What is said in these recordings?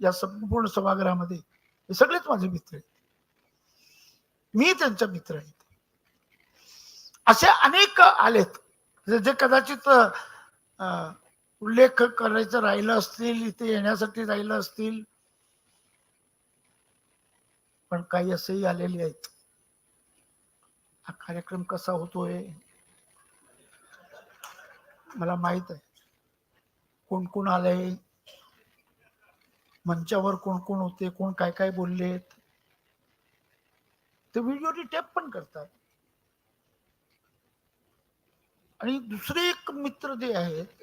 या संपूर्ण सभागृहामध्ये. हे सगळेच माझे मित्र आहेत. मी त्यांचा मित्र आहेत असे अनेक आलेत. जे जे कदाचित अं, उल्लेख करायचं राहिलं असतील इथे येण्यासाठी राहिलं असतील. पण काही असेही आलेले आहेत. हा कार्यक्रम कसा होतोय? मला माहीत आहे. कोण कोण आलंय? मंचावर कोण कोण होते कोण काय काय बोललेत. ते व्हिडिओ टेप पण करतात. आणि दुसरे एक मित्र जे आहेत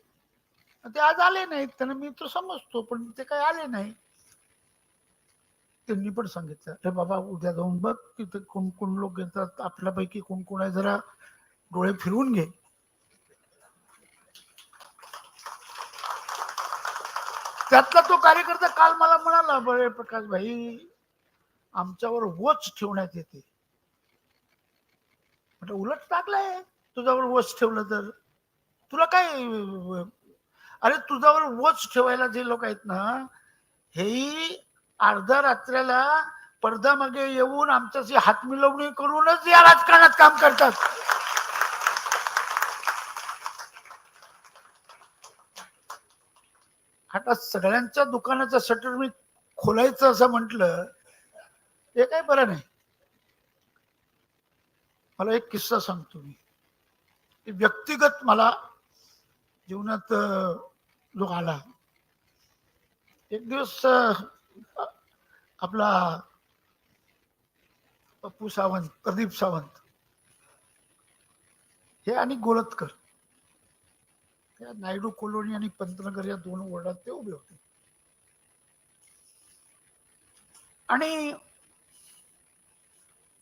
ते आज आले नाहीत त्यांना मी तो समजतो पण ते काय आले नाही. त्यांनी पण सांगितलं अरे बाबा उद्या जाऊन बघ तिथे कोण कोण लोक येतात आपल्यापैकी कोण कोण आहे जरा डोळे फिरवून घे. त्यातला तो कार्यकर्ता काल मला म्हणाला बरे प्रकाश भाई आमच्यावर वच ठेवण्यात येते. म्हटलं उलट टाकलंय तुझ्यावर वच ठेवलं तर. तुला काय अरे तुझ्यावर वच ठेवायला जे लोक आहेत ना हेही अर्ध्या रात्र्याला पडदा मागे येऊन आमच्याशी हात मिळवणी करूनच या राजकारणात काम करतात. आता सगळ्यांच्या दुकानाचं शटर मी खोलायचं असं म्हटलं हे काही बरं नाही. मला एक किस्सा सांगतो मी. व्यक्तिगत मला जीवनात जो आला एक दिवस आपला पप्पू सावंत प्रदीप सावंत हे आणि गोलतकर. त्या नायडू कॉलोनी आणि पंतनगर या दोन वॉर्डात ते उभे होते. आणि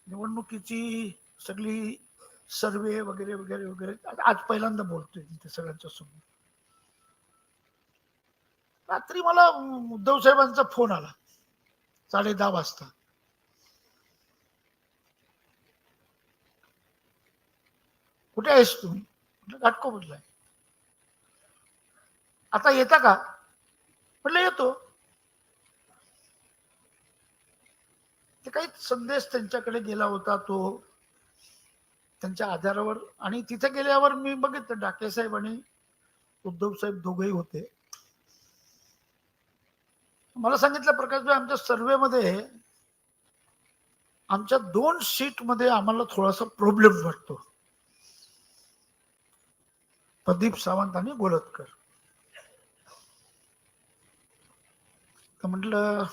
निवडणुकीची सगळी सर्वे वगैरे वगैरे वगैरे आज- पहिल्यांदा बोलतोय तिथे सगळ्यांच्या समोर. रात्री मला उद्धव साहेबांचा फोन आला साडे दहा वाजता. कुठे आहेस तुम्ही घाटको घाटकोपरला आता येता का? म्हटलं येतो. ते काही संदेश त्यांच्याकडे गेला होता तो त्यांच्या आधारावर. आणि तिथे गेल्यावर मी बघितलं डाके साहेब आणि उद्धव साहेब दोघेही होते. मला सांगितलं प्रकाशभाई आमच्या सर्वेमध्ये आमच्या दोन सीटमध्ये आम्हाला थोडासा प्रॉब्लेम वाटतो. प्रदीप सावंत आणि गोलतकर तर म्हटलं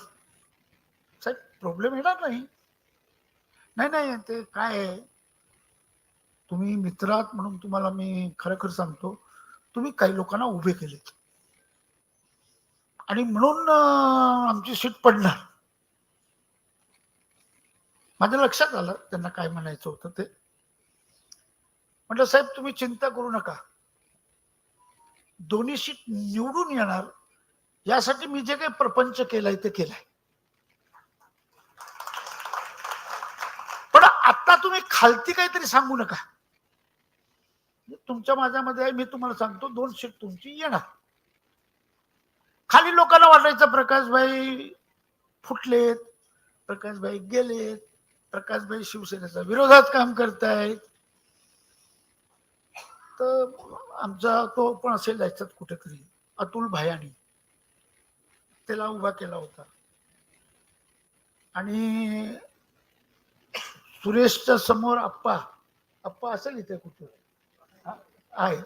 साहेब प्रॉब्लेम येणार नाही. नाही नाही ते काय आहे? तुम्ही मित्रात म्हणून तुम्हाला मी खरखर सांगतो तुम्ही काही लोकांना उभे केलेत आणि म्हणून आमची सीट पडणार. माझ्या लक्षात आलं त्यांना काय म्हणायचं होतं ते. म्हटलं साहेब तुम्ही चिंता करू नका. दोन्ही सीट निवडून येणार यासाठी मी जे काही प्रपंच केलाय ते केलाय. पण आता तुम्ही खालती काहीतरी सांगू नका. तुमच्या माझ्यामध्ये आहे मी तुम्हाला सांगतो दोन सीट तुमची येणार. खाली लोकांना वाटायचं प्रकाशभाई फुटलेत प्रकाशभाई गेलेत प्रकाशभाई शिवसेनेचा विरोधात काम करतायत. तर आमचा तो पण असेल जायचा कुठेतरी अतुल भायानी. त्याला उभा केला होता. आणि सुरेशच्या समोर आप्पा आप्पा असेल इथे कुठे? आहे.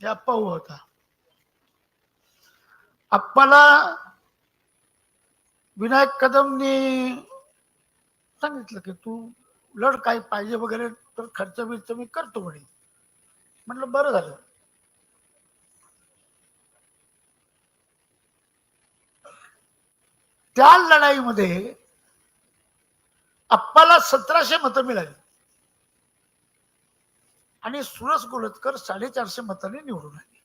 हे आप्पा उभा होता. आप्पाला विनायक कदमनी सांगितलं की तू लढ काय पाहिजे वगैरे तर खर्च बिर्च मी करतो म्हणे. म्हटलं बरं झालं. त्या लढाईमध्ये अप्पाला सतराशे मतं मिळाली. आणि सुरस गोलतकर साडेचारशे मतांनी निवडून आले.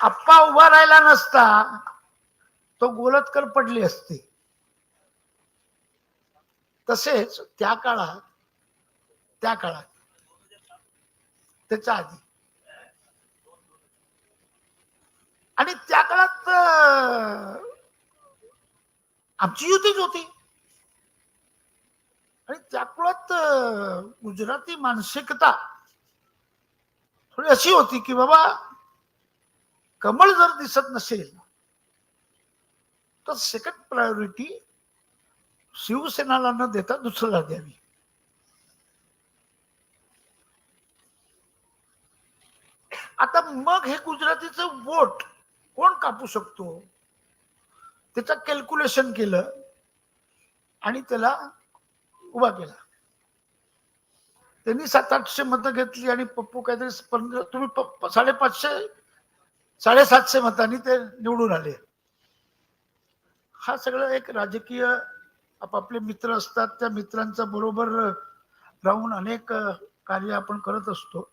अप्पा उभा राहिला नसता तो गोलतकर पडले असते. तसेच त्या काळात त्या काळात त्याच्या आधी आणि त्या काळात आमची युतीच होती. आणि त्या काळात गुजराती मानसिकता थोडी अशी होती की बाबा कमळ जर दिसत नसेल तर सेकंड प्रायोरिटी शिवसेनाला न देता दुसऱ्याला द्यावी. आता मग हे गुजरातीचं वोट कोण कापू शकतो? त्याचं कॅल्क्युलेशन केलं आणि त्याला उभा केला. त्यांनी सात आठशे मतं घेतली आणि पप्पू काहीतरी तुम्ही साडेपाचशे साडेसातशे मतांनी ते निवडून आले. हा सगळं एक राजकीय आपापले मित्र असतात. त्या मित्रांचा बरोबर राहून अनेक कार्य आपण करत असतो.